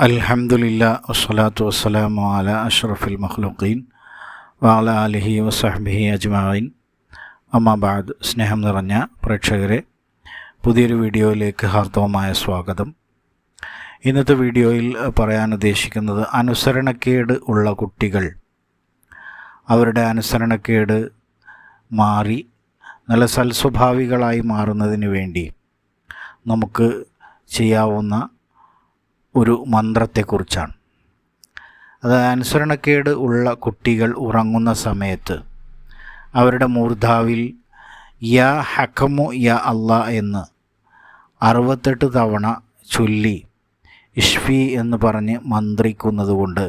അൽഹംദുലില്ല വസ്സലാത്തു വസ്സലാമു അല അഷ്റഫുൽ മഹ്ലുഖീൻ വാല അലിഹി വസഹബിഹി അജ്മായിൻ അമ്മാബാദ് സ്നേഹം നിറഞ്ഞ പ്രേക്ഷകരെ പുതിയൊരു വീഡിയോയിലേക്ക് ഹാർദവമായ സ്വാഗതം. ഇന്നത്തെ വീഡിയോയിൽ പറയാൻ ഉദ്ദേശിക്കുന്നത് അനുസരണക്കേട് ഉള്ള കുട്ടികൾ. അവരുടെ അനുസരണക്കേട് മാറി നല്ല സൽസ്വഭാവികളായി മാറുന്നതിന് വേണ്ടി നമുക്ക് ചെയ്യാവുന്ന ഒരു മന്ത്രത്തെക്കുറിച്ചാണ്. അത് അനുസരണക്കേട് ഉള്ള കുട്ടികൾ ഉറങ്ങുന്ന സമയത്ത് അവരുടെ മൂർധാവിൽ യാ ഹക്കമു യാ അള്ളാ എന്ന് അറുപത്തെട്ട് തവണ ചൊല്ലി ഇഷ്ഫി എന്ന് പറഞ്ഞ് മന്ത്രിക്കുന്നത് കൊണ്ട്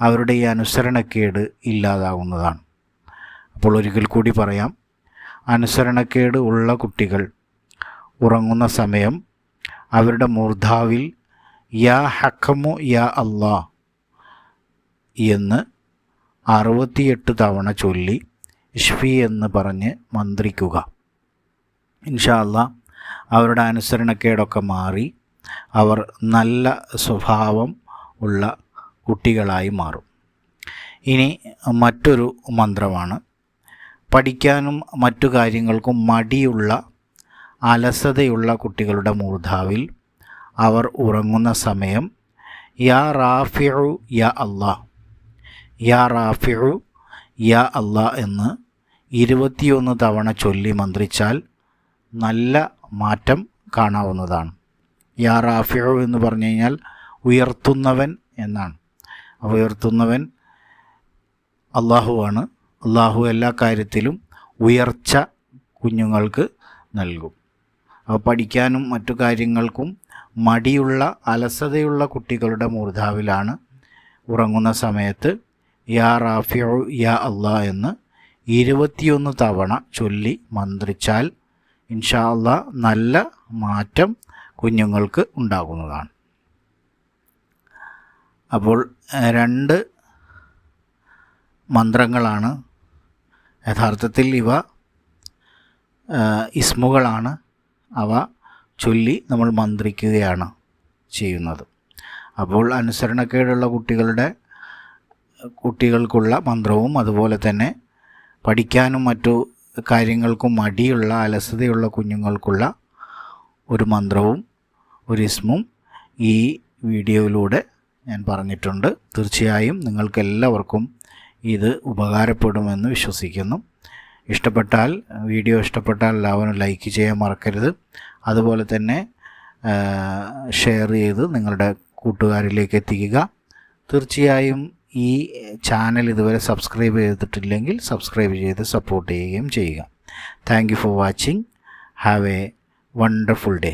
അവരുടെ ഈ അനുസരണക്കേട് ഇല്ലാതാകുന്നതാണ് അപ്പോൾ ഒരിക്കൽ കൂടി പറയാം അനുസരണക്കേട് ഉള്ള കുട്ടികൾ ഉറങ്ങുന്ന സമയം അവരുടെ മൂർധാവിൽ യാ ഹക്കമു യാ അള്ളാ എന്ന് അറുപത്തിയെട്ട് തവണ ചൊല്ലി ഇഷ്ഫി എന്ന് പറഞ്ഞ് മന്ത്രിക്കുക. ഇൻഷാ അള്ളാ അവരുടെ അനുസരണക്കേടൊക്കെ മാറി അവർ നല്ല സ്വഭാവം ഉള്ള കുട്ടികളായി മാറും. ഇനി മറ്റൊരു മന്ത്രമാണ്. പഠിക്കാനും മറ്റു കാര്യങ്ങൾക്കും മടിയുള്ള അലസതയുള്ള കുട്ടികളുടെ മൂർധാവിൽ അവർ ഉറങ്ങുന്ന സമയം യാ റാഫിഉ യാ അള്ളാ യാ റാഫിഉ യാ അള്ളാ എന്ന് ഇരുപത്തിയൊന്ന് തവണ ചൊല്ലി മന്ത്രിച്ചാൽ നല്ല മാറ്റം കാണാവുന്നതാണ്. യാ റാഫിഉ എന്ന് പറഞ്ഞു കഴിഞ്ഞാൽ ഉയർത്തുന്നവൻ എന്നാണ്. ഉയർത്തുന്നവൻ അള്ളാഹുവാണ് അള്ളാഹു എല്ലാ കാര്യത്തിലും ഉയർച്ച കുഞ്ഞുങ്ങൾക്ക് നൽകും. പഠിക്കാനും മറ്റു കാര്യങ്ങൾക്കും മടിയുള്ള അലസതയുള്ള കുട്ടികളുടെ മൂർധാവിലാണ്. ഉറങ്ങുന്ന സമയത്ത് യാ റാഫിഉ യാ അള്ളാ എന്ന് ഇരുപത്തിയൊന്ന് തവണ ചൊല്ലി മന്ത്രിച്ചാൽ ഇൻഷാ അള്ളാ നല്ല മാറ്റം കുഞ്ഞുങ്ങൾക്ക് ഉണ്ടാകുന്നതാണ്. അപ്പോൾ രണ്ട് മന്ത്രങ്ങളാണ്. യഥാർത്ഥത്തിൽ ഇവ ഇസ്മുകളാണ്. അവ ചൊല്ലി നമ്മൾ മന്ത്രിക്കുകയാണ് ചെയ്യുന്നത്. അപ്പോൾ അനുസരണക്കേടുള്ള കുട്ടികളുടെ കുട്ടികൾക്കുള്ള മന്ത്രവും അതുപോലെ തന്നെ പഠിക്കാനും മറ്റു കാര്യങ്ങൾക്കും മടിയുള്ള അലസതയുള്ള കുഞ്ഞുങ്ങൾക്കുള്ള ഒരു മന്ത്രവും ഒരു ഇസ്മും ഈ വീഡിയോയിലൂടെ ഞാൻ പറഞ്ഞിട്ടുണ്ട്. തീർച്ചയായും നിങ്ങൾക്കെല്ലാവർക്കും ഇത് ഉപകാരപ്പെടുമെന്ന് വിശ്വസിക്കുന്നു. ഇഷ്ടപ്പെട്ടാൽ വീഡിയോ ഇഷ്ടപ്പെട്ടാൽ എല്ലാവരും ലൈക്ക് ചെയ്യാൻ മറക്കരുത്. അതുപോലെ തന്നെ ഷെയർ ചെയ്ത് നിങ്ങളുടെ കൂട്ടുകാരിലേക്ക് എത്തിക്കുക. തീർച്ചയായും ഈ ചാനൽ ഇതുവരെ സബ്സ്ക്രൈബ് ചെയ്തിട്ടില്ലെങ്കിൽ സബ്സ്ക്രൈബ് ചെയ്ത് സപ്പോർട്ട് ചെയ്യുകയും ചെയ്യുക. Thank for watching. Have a wonderful day.